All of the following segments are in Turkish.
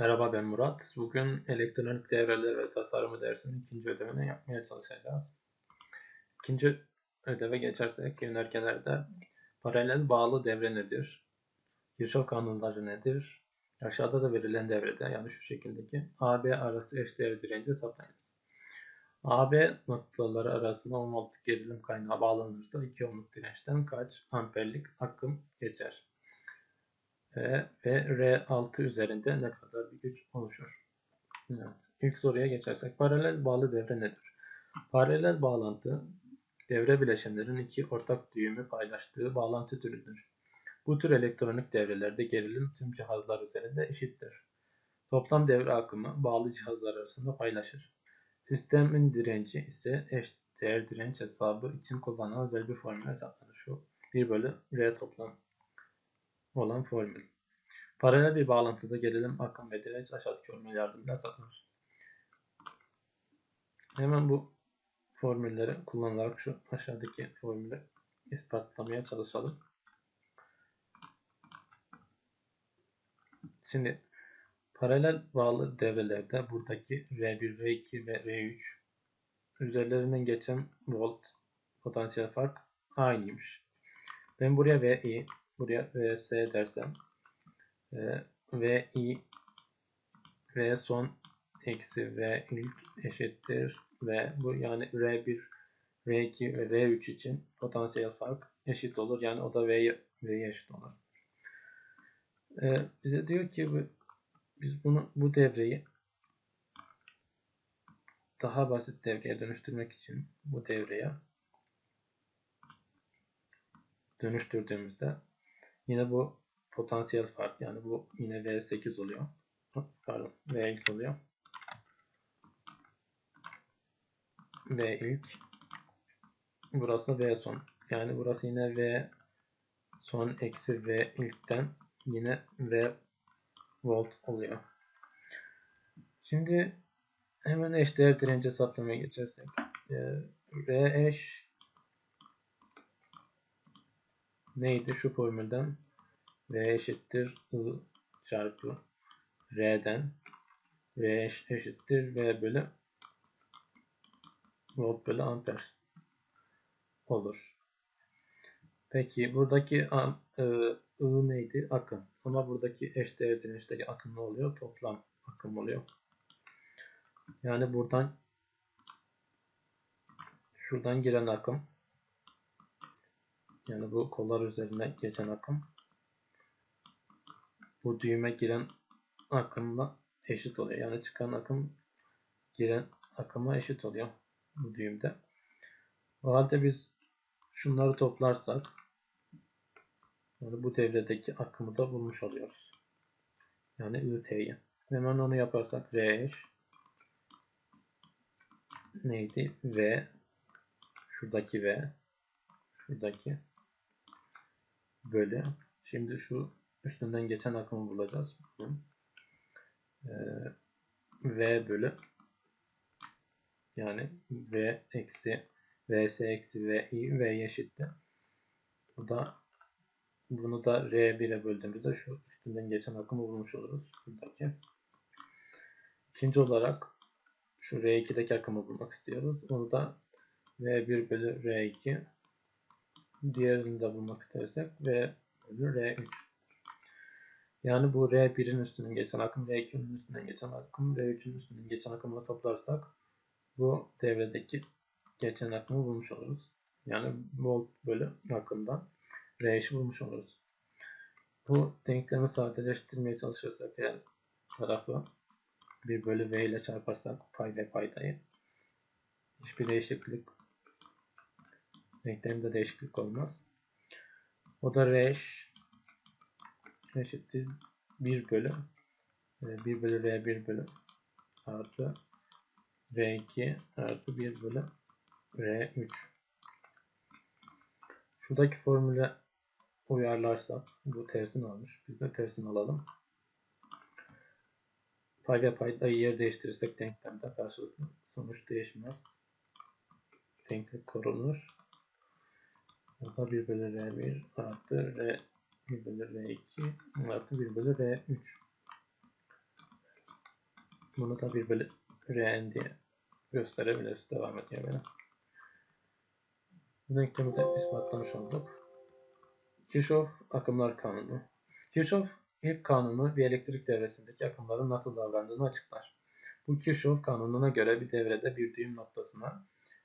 Merhaba ben Murat. Bugün elektronik devreler ve tasarımı dersinin ikinci ödevini yapmaya çalışacağız. İkinci ödeve geçersek yönergelerde paralel bağlı devre nedir? Kirchhoff kanunları nedir? Aşağıda da verilen devrede yani şu şekildeki AB arası eşdeğer direnci hesaplayınız. AB noktaları arasında 10 voltluk gerilim kaynağı bağlanırsa 2 ohmluk dirençten kaç amperlik akım geçer? E, ve R6 üzerinde ne kadar bir güç oluşur? Evet. İlk soruya geçersek paralel bağlı devre nedir? Paralel bağlantı devre bileşenlerin iki ortak düğümü paylaştığı bağlantı türüdür. Bu tür elektronik devrelerde gerilim tüm cihazlar üzerinde eşittir. Toplam devre akımı bağlı cihazlar arasında paylaşır. Sistemin direnci ise eş değer direnç hesabı için kullanılan özel bir formül hesaplanır. Şu 1 bölü R toplam olan formül. Paralel bir bağlantıda gerilim, akım ve direnç aşağıdaki formül yardımıyla hesaplanır. Hemen bu formülleri kullanarak şu aşağıdaki formülü ispatlamaya çalışalım. Şimdi paralel bağlı devrelerde buradaki R1, R2 ve R3 üzerlerinden geçen volt potansiyel fark aynıymış. Ben buraya VI, buraya VS dersem e, VI V son eksi V ilk eşittir ve bu yani R1, R2 ve R3 için potansiyel fark eşit olur. Yani o da V'ye V'ye eşit olur. Ee, bize diyor ki bu, biz bunu bu devreyi daha basit devreye dönüştürmek için bu devreye dönüştürdüğümüzde yine bu potansiyel fark yani bu yine V8 oluyor. Pardon V ilk oluyor. V ilk. Burası V son. Yani burası yine V son eksi V ilkten yine V volt oluyor. Şimdi hemen eşdeğer direnci hesaplamaya geçersek. Ee, R eş neydi şu formülden? V eşittir I çarpı R'den V eşittir V bölü volt bölü amper olur. Peki buradaki e, I neydi? Akım. Ama buradaki eşdeğer dirençteki akım ne oluyor? Toplam akım oluyor. Yani buradan şuradan giren akım yani bu kollar üzerine geçen akım bu düğüme giren akımla eşit oluyor. Yani çıkan akım giren akıma eşit oluyor bu düğümde. O halde biz şunları toplarsak yani bu devredeki akımı da bulmuş oluyoruz. Yani IT'yi. Hemen onu yaparsak R eş neydi? V şuradaki V şuradaki bölü şimdi şu üstünden geçen akımı bulacağız. Ee, v bölü yani V eksi Vs eksi Vi V eşittir. Bu da bunu da R1'e böldüğümüzde şu üstünden geçen akımı bulmuş oluruz. Buradaki. İkinci olarak şu R2'deki akımı bulmak istiyoruz. Onu da V1 bölü R2 diğerini de bulmak istersek V bölü R3 yani bu R1'in üstünden geçen akım, R2'nin üstünden geçen akım, R3'ün üstünden geçen akımla toplarsak bu devredeki geçen akımı bulmuş oluruz. Yani volt bölü akımdan R eşi bulmuş oluruz. Bu denklemi sadeleştirmeye çalışırsak eğer tarafı 1 bölü V ile çarparsak pay ve paydayı hiçbir değişiklik denklemde değişiklik olmaz. O da R eş eşittir 1 bölü 1 e, bölü R1 bölü artı R2 artı 1 bölü R3 şuradaki formüle uyarlarsak bu tersini almış. Biz de tersini alalım. Pay ve paydayı yer değiştirirsek denklemde karşılıklı sonuç değişmez. Denklik korunur. Burada 1 bölü R1 artı R 1 bölü R2 artı 1 bölü R3. Bunu da bir bölü Rn diye gösterebiliriz. Devam ediyor benim. Bu denklemi de ispatlamış olduk. Kirchhoff akımlar kanunu. Kirchhoff ilk kanunu bir elektrik devresindeki akımların nasıl davrandığını açıklar. Bu Kirchhoff kanununa göre bir devrede bir düğüm noktasına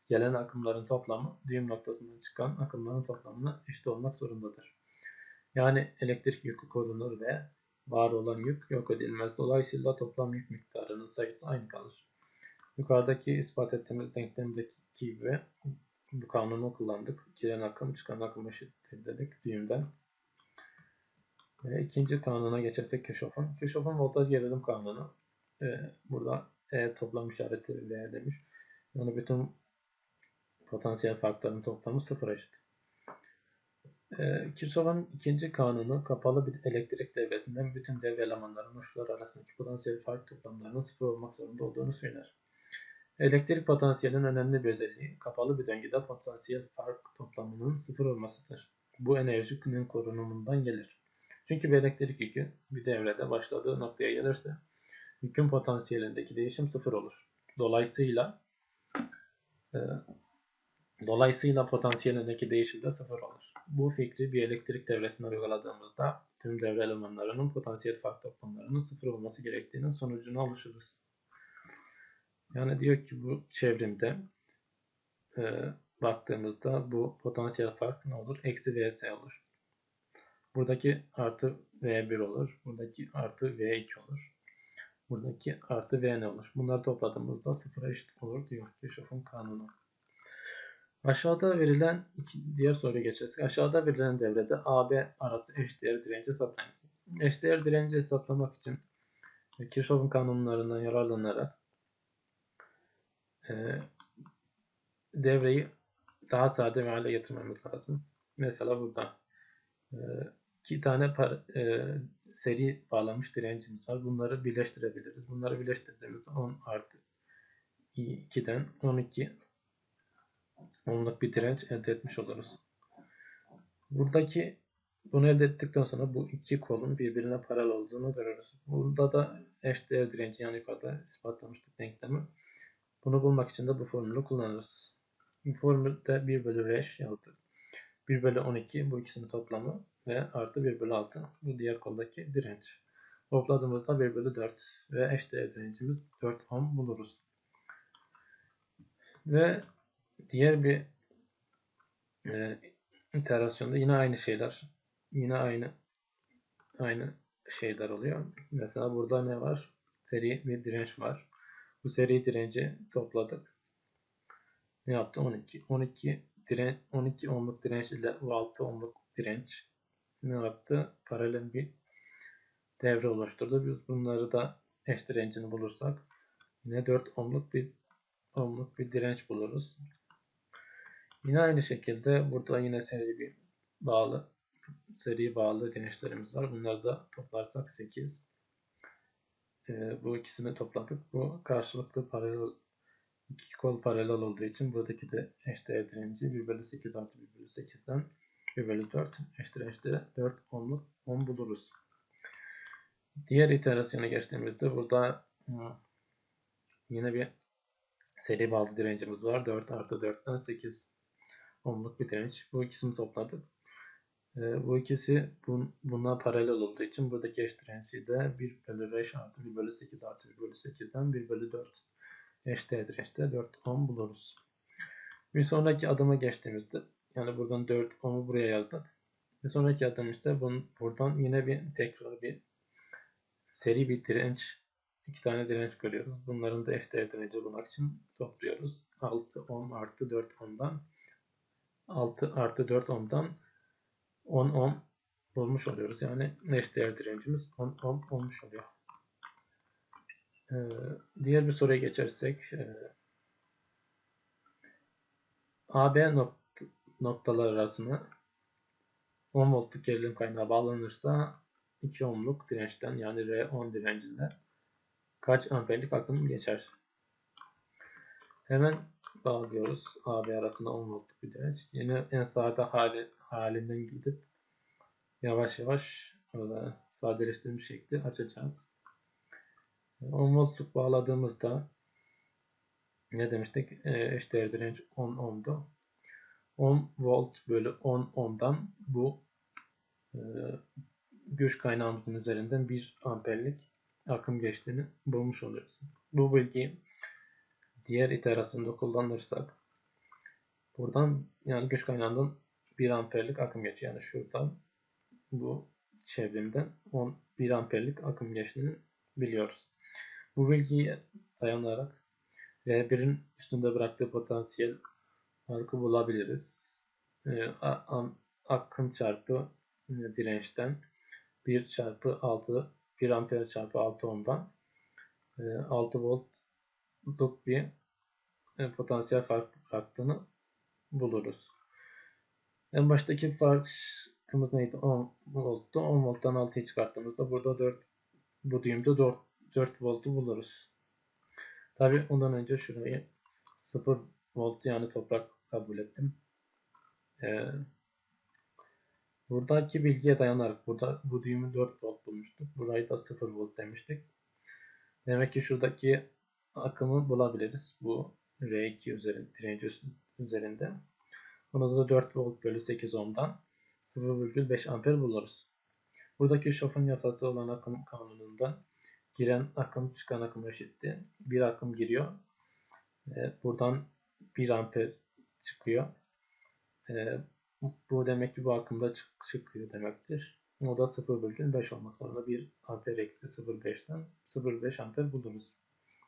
gelen akımların toplamı düğüm noktasından çıkan akımların toplamına eşit olmak zorundadır. Yani elektrik yükü korunur ve var olan yük yok edilmez. Dolayısıyla toplam yük miktarının sayısı aynı kalır. Yukarıdaki ispat ettiğimiz denklemdeki gibi bu kanunu kullandık. Giren akım çıkan akım eşittir dedik düğümden. Ve ikinci kanuna geçersek Kirchhoff'un. Kirchhoff'un voltaj gerilim kanunu. Ee, burada E toplam işareti V demiş. Yani bütün potansiyel farkların toplamı sıfır eşit. Ee, Kirchhoff'un ikinci kanunu kapalı bir elektrik devresinden bütün devre elemanlarının uçları arasındaki potansiyel fark toplamlarının sıfır olmak zorunda olduğunu söyler. Elektrik potansiyelinin önemli bir özelliği kapalı bir döngüde potansiyel fark toplamının sıfır olmasıdır. Bu enerjinin korunumundan gelir. Çünkü bir elektrik yükü bir devrede başladığı noktaya gelirse yükün potansiyelindeki değişim sıfır olur. Dolayısıyla e, dolayısıyla potansiyelindeki değişim de sıfır olur. Bu fikri bir elektrik devresine uyguladığımızda tüm devre elemanlarının potansiyel fark toplamlarının sıfır olması gerektiğinin sonucunu oluştururuz. Yani diyor ki bu çevrimde e, baktığımızda bu potansiyel fark ne olur? Eksi Vs olur. Buradaki artı V1 olur. Buradaki artı V2 olur. Buradaki artı V ne olur? Bunları topladığımızda sıfıra eşit olur diyor Kirchhoff'un kanunu. Aşağıda verilen iki, diğer soruya geçersek aşağıda verilen devrede AB arası eşdeğer direnci hesaplayınız. Eşdeğer direnci hesaplamak için Kirchhoff'un kanunlarından yararlanarak e, devreyi daha sade bir hale getirmemiz lazım. Mesela burada e, iki tane par, e, seri bağlamış direncimiz var. Bunları birleştirebiliriz. Bunları birleştirdiğimizde 10 artı 2'den 12 onluk bir direnç elde etmiş oluruz. Buradaki bunu elde ettikten sonra bu iki kolun birbirine paralel olduğunu görürüz. Burada da eşdeğer direnci yani yukarıda ispatlamıştık denklemi. Bunu bulmak için de bu formülü kullanırız. Bu formülde 1 bölü 5 yazdık. 1 bölü 12 bu ikisinin toplamı ve artı 1 bölü 6 bu diğer koldaki direnç. Topladığımızda 1 bölü 4 ve eşdeğer direncimiz 4 ohm buluruz. Ve diğer bir e, iterasyonda yine aynı şeyler yine aynı aynı şeyler oluyor. Mesela burada ne var? Seri bir direnç var. Bu seri direnci topladık. Ne yaptı? 12. 12 diren 12 ohmluk direnç ile 6 ohmluk direnç ne yaptı? Paralel bir devre oluşturdu. Biz bunları da eş direncini bulursak yine 4 ohmluk bir ohmluk bir direnç buluruz. Yine aynı şekilde burada yine seri bir bağlı seri bağlı dirençlerimiz var. Bunları da toplarsak 8 e, bu ikisini topladık. Bu karşılıklı paralel iki kol paralel olduğu için buradaki de eşdeğer direnci 1 bölü 8 artı 1 bölü 8'den 1 bölü 4 eş dirençte 4 ohmluk 10 buluruz. Diğer iterasyona geçtiğimizde burada yine bir seri bağlı direncimiz var. 4 artı 4'ten 8 ohmluk bir direnç. Bu ikisini topladık. E, bu ikisi bun, buna paralel olduğu için buradaki eş direnci de 1 bölü 5 artı 1 bölü 8 artı 1 bölü 8'den 1 bölü 4 eşdeğer dirençte 4 ohm buluruz. Bir sonraki adıma geçtiğimizde yani buradan 4 ohm'u buraya yazdık. Bir sonraki adım ise bunun, buradan yine bir tekrar bir seri bir direnç iki tane direnç görüyoruz. Bunların da eşdeğer direnci bulmak için topluyoruz. 6 ohm artı 4 ohm'dan 6 artı 4 ohm'dan 10 ohm bulmuş oluyoruz. Yani eşdeğer direncimiz 10 ohm olmuş oluyor. Ee, diğer bir soruya geçersek e, AB nok noktalar arasına 10 voltluk gerilim kaynağı bağlanırsa 2 ohmluk dirençten yani R10 direncinden kaç amperlik akım geçer? Hemen bağlıyoruz. AB arasında 10 voltluk bir direnç. Yine en sağda hali, halinden gidip yavaş yavaş orada sadeleştirilmiş şekli açacağız. 10 voltluk bağladığımızda ne demiştik? E, eşdeğer direnç 10 ohm'du. 10 volt bölü 10 ohm'dan bu e, güç kaynağımızın üzerinden 1 amperlik akım geçtiğini bulmuş oluyoruz. Bu bilgiyi diğer iterasyonda kullanırsak buradan yani güç kaynağından 1 amperlik akım geçiyor. Yani şuradan bu çevrimden 10 1 amperlik akım geçtiğini biliyoruz. Bu bilgiye dayanarak R1'in üstünde bıraktığı potansiyel farkı bulabiliriz. E, akım çarpı e, dirençten 1 çarpı 6 1 amper çarpı 6 ohm'dan 6 voltluk bir e, potansiyel fark bıraktığını buluruz. En baştaki farkımız neydi? 10 volttu. 10 volttan 6'yı çıkarttığımızda burada 4 bu düğümde 4, 4 voltu buluruz. Tabi ondan önce şurayı 0 volt yani toprak kabul ettim. Ee, buradaki bilgiye dayanarak burada bu düğümü 4 volt bulmuştuk. Burayı da 0 volt demiştik. Demek ki şuradaki akımı bulabiliriz. Bu R2 üzerinde, direnci üzerinde. Bunu da 4 volt bölü 8 ohm'dan 0,5 amper buluruz. Buradaki Kirchhoff'un yasası olan akım kanununda giren akım çıkan akım eşitti. Bir akım giriyor. Buradan 1 amper çıkıyor. Bu demek ki bu akımda çık çıkıyor demektir. O da 0,5 olmak zorunda. 1 amper eksi 0,5'ten 0,5 amper buluruz.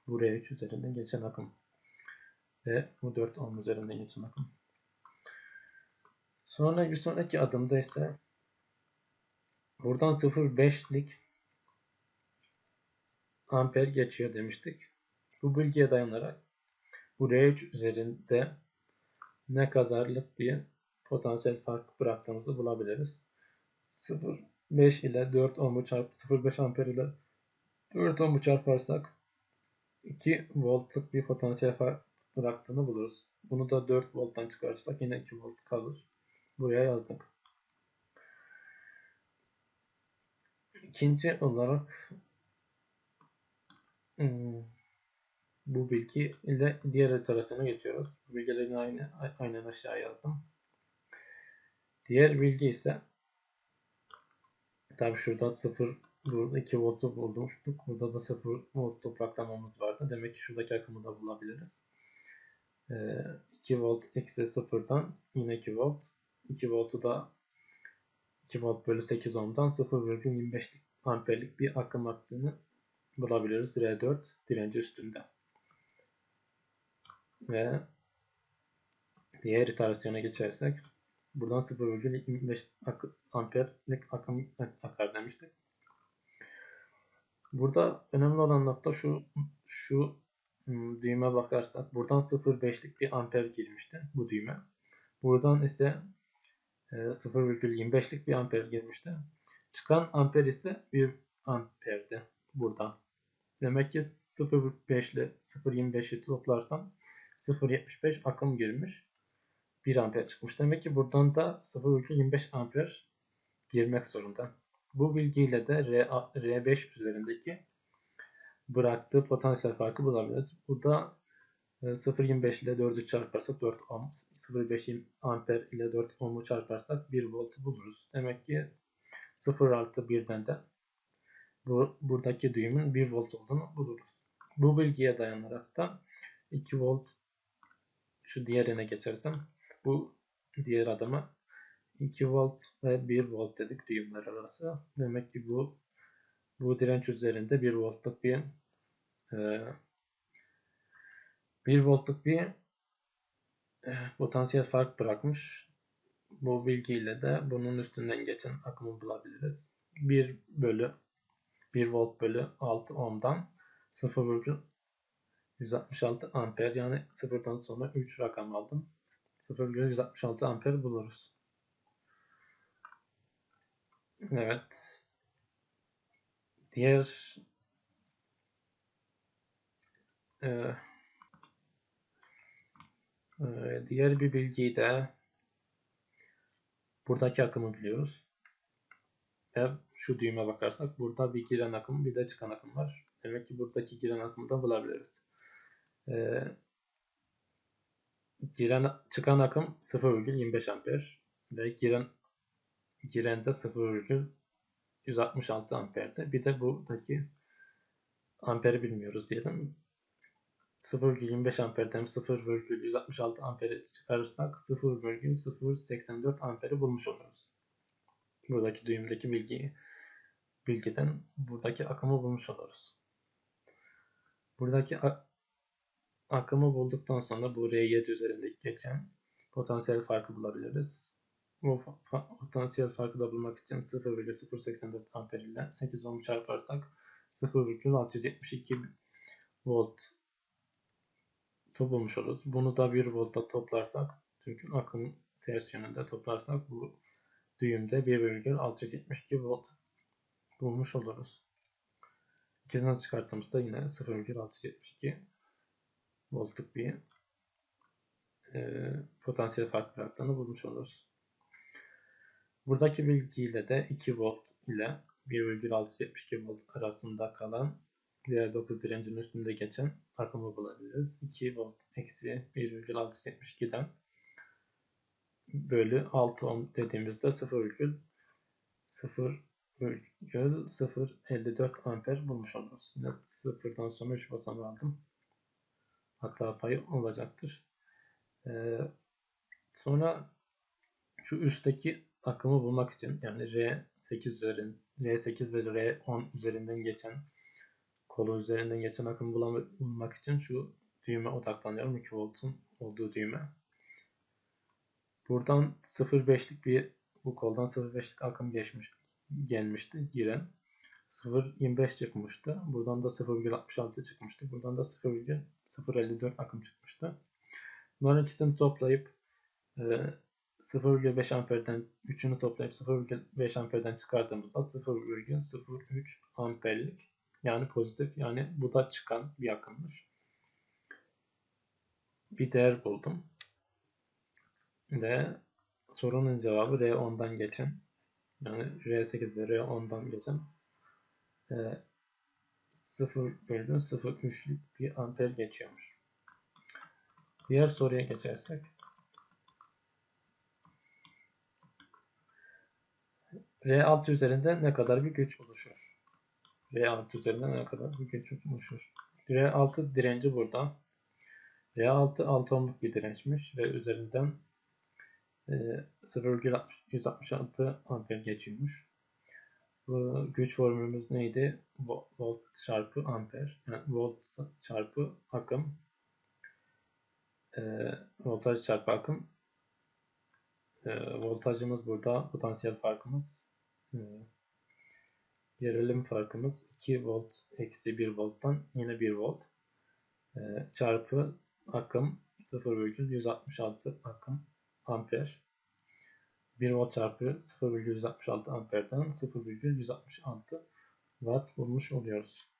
Bu R3 üzerinden geçen akım. Ve bu 4 ohm üzerinden geçen akım. Sonra bir sonraki adımda ise buradan 0,5'lik amper geçiyor demiştik. Bu bilgiye dayanarak bu R3 üzerinde ne kadarlık bir potansiyel fark bıraktığımızı bulabiliriz. 0,5 ile 4 ohm'u çarp 0,5 amper ile 4 ohm'u çarparsak 2 voltluk bir potansiyel bıraktığını buluruz. Bunu da 4 volttan çıkarırsak yine 2 volt kalır. Buraya yazdık. İkinci olarak hmm, bu bilgi ile diğer iterasyona geçiyoruz. Bu bilgilerini aynı, aynen aşağı yazdım. Diğer bilgi ise tabi şurada 0 burada 2 voltu bulmuştuk. Burada da 0 volt topraklamamız vardı. Demek ki şuradaki akımı da bulabiliriz. 2 ee, volt eksi 0'dan yine 2 volt. 2 voltu da 2 volt bölü 8 ohm'dan 0,25 amperlik bir akım aktığını bulabiliriz. R4 direnci üstünde. Ve diğer iterasyona geçersek buradan 0,25 amperlik akım akar demiştik. Burada önemli olan nokta şu şu hmm, düğme bakarsak buradan 0,5'lik bir amper girmişti bu düğme. Buradan ise 0,25'lik e, bir amper girmişti. Çıkan amper ise 1 amperdi burada. Demek ki 0,5 ile 0,25'i toplarsam 0.75 akım girmiş. 1 amper çıkmış. Demek ki buradan da 0.25 amper girmek zorunda. Bu bilgiyle de R5 üzerindeki bıraktığı potansiyel farkı bulabiliriz. Bu da 0.25 e, ile 4'ü çarparsak 4 ohm, 0.5 amper ile 4 ohm'u çarparsak 1 volt buluruz. Demek ki 0 artı 1'den de bu, buradaki düğümün 1 volt olduğunu buluruz. Bu bilgiye dayanarak da 2 volt şu diğerine geçersem bu diğer adama 2 volt ve 1 volt dedik düğümler arası. Demek ki bu bu direnç üzerinde 1 voltluk bir e, 1 voltluk bir e, potansiyel fark bırakmış. Bu bilgiyle de bunun üstünden geçen akımı bulabiliriz. 1 bölü 1 volt bölü 6 ohm'dan 0,1 166 amper yani sıfırdan sonra 3 rakam aldım. 0,166 amper buluruz. Evet. Diğer e, e, diğer bir bilgiyi de buradaki akımı biliyoruz. Ve şu düğüme bakarsak burada bir giren akım bir de çıkan akım var. Demek ki buradaki giren akımı da bulabiliriz. Ee, giren çıkan akım 0,25 amper ve giren giren de 0,166 amperde. Bir de buradaki amperi bilmiyoruz diyelim. 0,25 amperden 0,166 amperi çıkarırsak 0,084 amperi bulmuş oluruz. Buradaki düğümdeki bilgiyi bilgiden buradaki akımı bulmuş oluruz. Buradaki akımı bulduktan sonra bu R7 üzerindeki geçen potansiyel farkı bulabiliriz. Bu potansiyel farkı da bulmak için 0,084 amper ile 8 ohm çarparsak 0,672 volt bulmuş oluruz. Bunu da 1 volta toplarsak çünkü akım ters yönünde toplarsak bu düğümde 1,672 volt bulmuş oluruz. İkisini çıkarttığımızda yine 0,672 voltluk bir e, potansiyel fark bıraktığını bulmuş oluruz. Buradaki bilgiyle de 2 volt ile 1,672 volt arasında kalan diğer 9 direncin üstünde geçen akımı bulabiliriz. 2 volt eksi 1,672'den bölü 6 ohm dediğimizde 0,0,054 amper bulmuş oluruz. Yine sıfırdan sonra 3 basamağı aldım. Hatta payı olacaktır. Ee, sonra şu üstteki akımı bulmak için yani R8 üzerin R8 ve R10 üzerinden geçen kolu üzerinden geçen akımı bulmak için şu düğme odaklanıyorum. 2 voltun olduğu düğme. Buradan 0.5'lik bir bu koldan 0.5'lik akım geçmiş gelmişti giren. 0.25 çıkmıştı. Buradan da 0.66 çıkmıştı. Buradan da 0.054 akım çıkmıştı. Bunların ikisini toplayıp 0,5 e, amperden 3'ünü toplayıp 0,5 amperden çıkardığımızda 0,03 amperlik yani pozitif yani bu da çıkan bir akımmış. Bir değer buldum. Ve sorunun cevabı R10'dan geçen yani R8 ve R10'dan geçen e, 0,03'lük bir amper geçiyormuş. Diğer soruya geçersek R6 üzerinde ne kadar bir güç oluşur? R6 üzerinde ne kadar bir güç oluşur? R6 direnci burada. R6 6 ohmluk bir dirençmiş ve üzerinden e, 0,166 amper geçiyormuş. Bu güç formülümüz neydi? Volt çarpı amper. Yani volt çarpı akım. E, voltaj çarpı akım. E, voltajımız burada. Potansiyel farkımız. E, gerilim farkımız 2 volt eksi 1 volttan yine 1 volt. E, çarpı akım 0,166 akım amper. 1 volt çarpı 0,166 amperden 0,166 watt bulmuş oluyoruz.